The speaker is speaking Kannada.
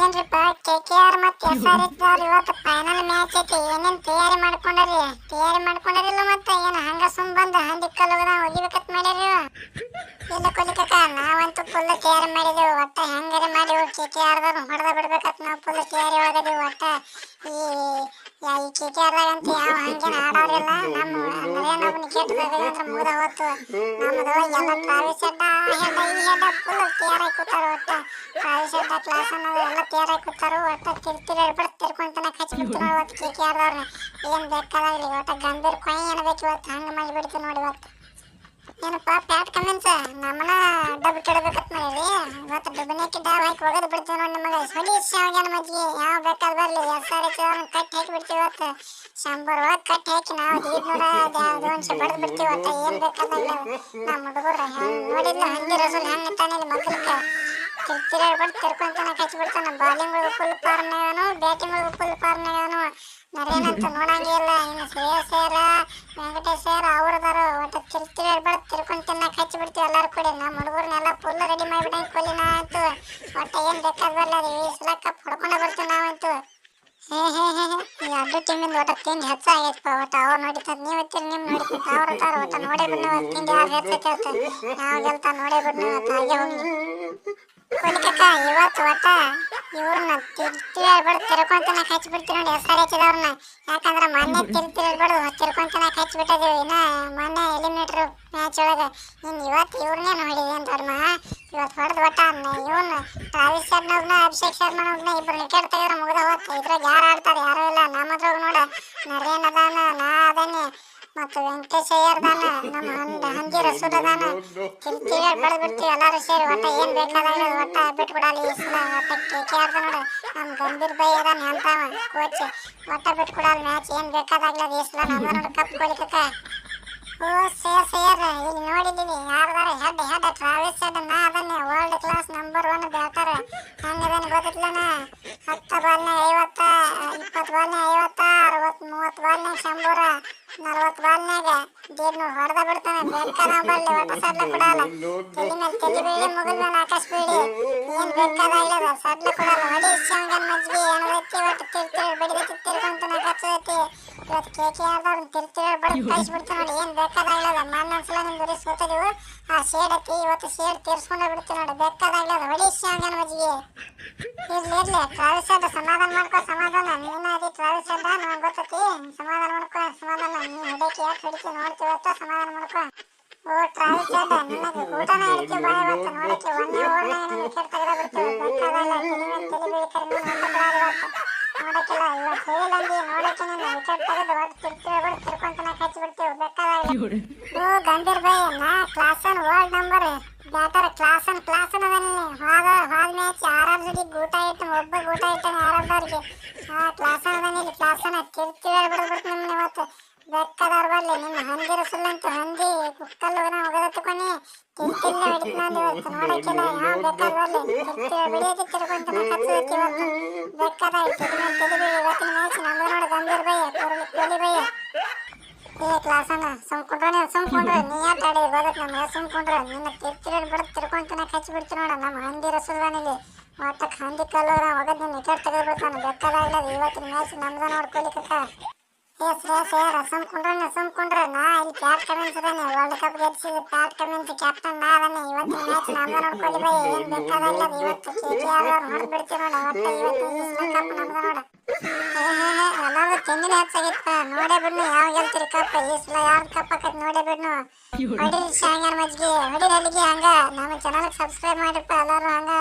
ಏನ್ರಿಪ್ಪ ಕೆ ಕೆ ಆರ್ ಮತ್ತೆ ಎಸ್ ಆರ್ ಎಚ್ ದವ್ರು ಇವತ್ತು ಫೈನಲ್ ಮ್ಯಾಚ್ ಐತಿ ಏನೇನ್ ತಯಾರಿ ಮಾಡ್ಕೊಂಡಾರಿ ತಯಾರಿ ಮಾಡ್ಕೊಂಡಾರಿಲ್ಲ ಮತ್ತೆ ಏನ್ ಹಂಗ ಸುಮ್ ಬಂದ ಹಂದಿ ಕಲ್ಲುಗದ ಒಗಿಬೇಕತ್ ಮಾಡ್ಯಾರಿ? ಇಲ್ಲ ಕೊಲಿಕಕ್ಕ ನಾವಂತೂ ಫುಲ್ ತಯಾರಿ ಮಾಡಿದೆವು ಒಟ್ಟ ಹೆಂಗಾರ ಮಾಡಿ ಕೆ ಕೆ ಆರ್ ದವ್ರು ಹೊಡೆದ ಬಿಡ್ಬೇಕತ್ ನಾವು ಫುಲ್ ತಯಾರಿ ಒಳಗದೀವಿ ಒಟ್ಟ ಈ ಯಾ ಈ ಕೆ ಕೆ ಅಂತ ಯಾವ ಹಂಗೇನ್ ಆಡೋರಿಲ್ಲ ನಮ್ಮ ಎಲ್ಲ ಪ್ರಾವಿಸ್ ಹೆಡ್ಡ ಈ ಹೆಡ್ಡ ಫುಲ್ ಕೂತಾರ ಒಟ್ಟ. ಪ್ರಾವಿಸ್ ಕ್ಲಾಸ್ ಅನ್ನೋದು ಎಲ್ಲ ಕೂತಾರ. ಒಟ್ಟ ತಿರ್ತಿರಿ ಬಿಡ್ ತಿರ್ಕೊಂತನ ಕಚ್ಚಿ ಬಿಡ್ತು ನೋಡಿ ಇವತ್ತು ಕೆ ಕೆ ಏನ್ ಬೇಕಾದಾಗಲಿ ಒಟ್ಟ ಗಂಭೀರ ಕೊಯ್ ಇವತ್ತು? ಹಂಗೆ ಮಾಡಿಬಿಡ್ತು ನೋಡಿ ಇವತ್ತು. ಏನಪ್ಪ ಪ್ಯಾಟ್ ಕಮೆನ್ಸ್ ನಮ್ಮನ ಡಬ್ ಕೆಡಬೇಕತ್ ಮಾಡಿ ಇವತ್ತು ಡಬ್ಬನೇಕಿ ಡಾಬ್ ಹಾಕಿ ಒಗದು ಬಿಡ್ತೀವಿ ನೋಡಿ ನಿಮಗೆ ಹೊಡಿ ಶಾವ್ಯಾನ ಮಜ್ಜಿಗೆ ಯಾವ ಬೇಕಾದ್ ಬರ್ಲಿ. ಎಸ್ ಆರ್ ಎಚ್ ಅವ್ರನ್ನ ಕಟ್ಟಿ ಹಾಕಿ ಬಿಡ್ತೀವಿ ಇವತ್ತು. ಶಂಬರ್ ಒಳಗೆ ಕಟ್ಟಿ ಹಾಕಿ ನಾವು ದೀಡ್ನೂರ ದೋನ್ಶೆ ಬಡ್ದು ಬಿಡ್ತೀವಿ ಒಟ್ಟು ಏನ್ ಬೇಕಾದಾಗಲಿ ನಮ್ಮ ಹುಡುಗರು ಹೆಂಗೆ ನೋಡಿದ್ಲು, ಹಂಗೆ ರಸೂಲ್ ಹೆಂಗೆ ತಾನೇ ತಿರ್ತಿರಾಡ್ಬಿಟ್ಟು ತಿರ್ಕೊಂತಾನೆ ಕಚ್ಚಿ ಬಿಡ್ತಾನೆ. ಬಾಲಿಂಗ್ ಫುಲ್ ಫಾರ್ಮ್ನಾಗನು ಬ್ಯಾಟಿಂಗ್ ಫುಲ್ ಫಾರ್ಮ್ನಾಗನು ನರೇನಂತ ನೋಡಂಗೇ ಇಲ್ಲ ಇನ್ನು ಶ್ರೇಯಸ್ಸೇರ ವೆಂಕಟೇಶ್ವರ ಅವ್ರದಾರ. ಒಟ್ಟು ತಿರ್ತಿರಾಡ್ಬಿಟ್ಟು ತಿರ್ಕೊಂಡ್ ತಿನ್ನಕ್ ಹಚ್ಚಿ ಬಿಡ್ತೀವಿ ಎಲ್ಲಾರು ಕೂಡಿ. ನಮ್ಮ ಹುಡುಗರ್ನೆಲ್ಲ ಫುಲ್ ರೆಡಿ ಮಾಡಿಬಿಟ್ಟಂಗೆ ಕೊಹ್ಲಿನ ಆಯ್ತು ಒಟ್ಟು ಏನು ಬೇಕಾದ ಬರಲ್ಲ ಈ ಸಲ ಕಪ್ ಹೊಡ್ಕೊಂಡೇ ಬರ್ತೀವಿ ನಾವಂತೂ. ಹೇ ಹೇ ಹೇ ಈ ಅಡ್ಡು ಟೀಮಿಂದ ಒಟ್ಟು ತಿಂಡಿ ಹೆಚ್ಚಾಗೈತಪ್ಪ ಒಟ್ಟು ಅವ್ರು ನೋಡಿತದ ನೀವು ಇರ್ತೀರಿ ನಿಮ್ ನೋಡಿತದ ಅವ್ರ ಯಾರು ಹೆಚ್ಚೈತೆ ನಾವು ಗೆಲ್ತಾ ನೋಡೇ ಬಿಡ್ನು ಇವತ್ತು ಒಟ್ಟ ಇವ್ರನ್ನ ತಿರ್ತಿರಾಡ್ಬಾರ್ದು ತಿರ್ಕೊಂತನ ಹಚ್ಚಿ ಬಿಡ್ತೀವಿ ನೋಡಿ ಹೆಸರು ಹಚ್ಚಿದವ್ರನ್ನ ಯಾಕಂದ್ರೆ ಮೊನ್ನೆ ತಿರ್ಕೊಂತನ ಹಚ್ಚಿ ಬಿಟ್ಟಿದೀವಿ ಇನ್ನ ಮೊನ್ನೆ ಎಲಿಮಿನೇಟರ್ ಮ್ಯಾಚ್ ಒಳಗೆ. ಇನ್ನು ಇವತ್ತು ಇವ್ರನ್ನೇ ನೋಡಿದೆ ಅಂತ ಧರ್ಮ ಇವತ್ತು ಹೊಡೆದು ಒಟ್ಟ ಇವನ್ನ ರಾವಿಶ್ ಶರ್ಮವ್ನ ಅಭಿಷೇಕ್ ಶರ್ಮನವ್ನ ಇಬ್ರು ವಿಕೆಟ್ ತೆಗೆದ್ರೆ ಮುಗಿದ ಯಾರು ಇಲ್ಲ. ನಮ್ಮದ್ರಾಗ ನೋಡ. ನರೇನ್ ಅದಾನ, ನಾ ವೆಂಕಟೇಶ್ ಅಯ್ಯರ್ದಾನ ನಮ್ಮ ಬೆಳೆದು ಏನು ನೋಡು. ನಮ್ಮ ಗಂಭೀರ್ ಮ್ಯಾಚ್. ಏನು ನಮ್ಮ ನೋಡು ಓ, ಸೇರ್ ಸೇರ್. ಹೆಡ್ ಹೆಡ್ ಒನ್ ಬ್ಯಾಟರ್ ಹಂಗದಾನೆ ಗೊತ್ತಿಲ್ಲನ ಹತ್ತು ಬಾಲ್ನಾಗ ಐವತ್ತ ಇಪ್ಪತ್ತು ಬಾಲ್ನಾಗ ಐವತ್ತ ಅರವತ್ತು ಮೂವತ್ತು ಬಾಲ್ನಾಗ ಶಂಬೂರ ನಲ್ವತ್ತು ಬಾಲ್ನಾಗ ದೇಡ್ನೂರು ಹೊಡೆದ ಬಿಡ್ತಾನೆ. ಬೇಕಾದ ಬರಲಿ ಒಟ್ಟ ಮುಗಿದ ಮೇಲೆ ಆಕಾಶ ಬೀಳಿ ಏನ್ ನೋಡಿ, ಏನ್ ಬೇಕಾದಾಗ್ಲದ ಮೊನ್ನೊಂದ್ಸಲ ನಿಮ್ ಗುರಿ ಆ ಶೇಡ್ ಐತಿ ಇವತ್ತು ಶೇಡ್ ತೀರ್ಸ್ಕೊಂಡ ಬಿಡ್ತೀವಿ ನೋಡಿ ಬೇಕಾದಾಗ್ಲದ ಹೊಡಿ ಶಂಗನ್ ಮಜ್ಜಿಗೆ. ಇರ್ಲಿ ಟ್ರಾವೆಲ್ಸ್ ಸಮಾಧಾನ ಮಾಡ್ಕೋ ಸಮಾಧಾನ. ನೀನ ಅದಿ ಟ್ರಾವೆಲ್ಸ್ ಅಂತ ನನಗೆ ಗೊತ್ತೈತಿ? ಸಮಾಧಾನ ಮಾಡ್ಕೋ ಸಮಾಧಾನ. ನೀ ಹೊಡಕ್ಕೆ ಯಾಕೆ ಹೊಡಿತಿ ನೋಡ್ತೀವಿ ಸಮಾಧಾನ ಮಾಡ್ಕೋ. ಓ ಟ್ರಾವೆಲ್ಸ್ ಅಂತ ನಿನಗೆ ಊಟನ ನೋಡಕ್ಕೆ ಒಂದೇ ತೆಗೆದ ಬಿಡ್ತೀವಿ ತಲೆ ಬೀಳ್ತಾರೆ ಇವತ್ತು ನೋಡಕ್ಕೆ ವಿಕೆಟ್ ತೆಗೆದು ಒಟ್ಟು ತಿರ್ತೀವಿ ಬಿಡು ತಿರ್ಕೊಂತನ ಹಚ್ಚಿ ಬಿಡ್ತೀವಿ. ಬೇಕಾದಾಗ. ಓ ಗಂಭೀರ್ ಬೈ ನಾ Klaasen world number batter, Klaasen Klaasen ಅದನ್ನ ಹಾದ ಹಾಲ್ ಮ್ಯಾಚ್ ಆರಾರ್ ಜೊತೆ ಗೂಟ ಇಟ್ಟು, ಒಬ್ಬ ಗೂಟ ಇಟ್ಟಾನೆ ಆರಾರ್ದವ್ರಿಗೆ ಆ, ಕ್ಲಾಸನ್ ಅದನ್ನ ಇಲ್ಲಿ ಕ್ಲಾಸನ್ ತಿರ್ತಿವಿ ಬಿಡ್ಬಿಡ್ತು ನಿಮ್ಗೆ ಇವತ್ತು. ಬೆಕ್ಕದವ್ರ ಬರಲಿ ನಿಮ್ಮ ಹಂದಿ ರಸಲ್ಲಂತ ಹಂದಿ ಕುಕ್ಕಲ್ಲು ಒಗದ ತಕೊಂಡಿ ತಿರ್ತಿಲ್ಲ ಹಿಡಿದ್ನಂದು ಇವತ್ತು, ನೋಡಕ್ಕಿಲ್ಲ. ಯಾವ ಬೆಕ್ಕದ ಬರಲಿ. ತಿರ್ತಿವಿ ಬಿಡಿಯೋಕೆ ತಿರ್ಕೊಂತ ಕಚ್ಚದಕ್ಕೆ ಬೆಕ್ಕದ ತಿರುಗಿ ಇವತ್ತಿನ ಮ್ಯಾಚ್ ನಮ್ಮ ನೋಡಿ ಗಂಭೀರ್ ಬಯ್ಯ ಕೊಹ್ಲಿ ಬಯ್ಯ ಏ ಕ್ಲಾಸನ್ನ ಸುಮ್ಕೊಂಡ್ರೆ ಸುಮ್ಕೊಂಡ್ರೆ, ನೀ ಯಾಕೆ ಆಡಿ ಬದಕ್ ನಮ್ಗೆ ಸುಮ್ಕೊಂಡ್ರೆ? ನಿನ್ನ ತಿರ್ತಿರಿ ಬಿಡ ತಿರ್ಕೊಂತನ ಕಚ್ಚಿ ಬಿಡ್ತಿ ನೋಡ, ನಮ್ಮ ಹಂದಿ ರಸಲ್ವಾನಿಲಿ. ಒಟ್ಟಕ್ಕೆ ಹಂದಿ ಕಲ್ಲೋರ ಒಗದ್ ನಿನ್ನ ವಿಕೆಟ್ ತೆಗೆದ್ಬಿಡ್ತಾನೆ. ಬೆಕ್ಕದಾಗ್ಲದ ಇವತ್ತಿನ ಮ್ಯಾಚ್ ನಮ್ದು ನೋಡ್ಕೊಲಿಕ್ಕ ಏ ಶ್ರೇಯಸ್ ನೀವು ಸುಮ್ಕೊಂಡ್ರೆ. ನಾ ಇಲ್ಲಿ ಪ್ಯಾಟ್ ಕಮೆನ್ಸ್ ಅದಾನೆ ವರ್ಲ್ಡ್ ಕಪ್ ಗೆಲ್ಸಿದ ಪ್ಯಾಟ್ ಕ್ಯಾಪ್ಟನ್ ನಾ ಅದಾನೆ ಮ್ಯಾಚ್ ನೋಡ್ಕೊಳ್ಳಿ ಬೈ. ಏನ್ ಬೇಕಾದಲ್ಲ ಇವತ್ತು ಕೆ ಆರ್ ನೋಡ. ಇವತ್ತು ಈ ಕಪ್ ನಮ್ದು ನೋಡ. ಬಿಡ್ನು ಯಾವ ಗೆಲ್ತಿರಿ ಕಪ್ ಈ ಕಪ್ ನೋಡೇ ಬಿಡ್ನು. ಮಜ್ಗಿ ಅಲ್ಲಿಗೆ ಹಂಗ. ನಮ್ಮ ಚಾನಲ್ ಸಬ್ಸ್ಕ್ರೈಬ್ ಮಾಡಿರಪ್ಪ. ಎಲ್ಲಾರು ಹಂಗ.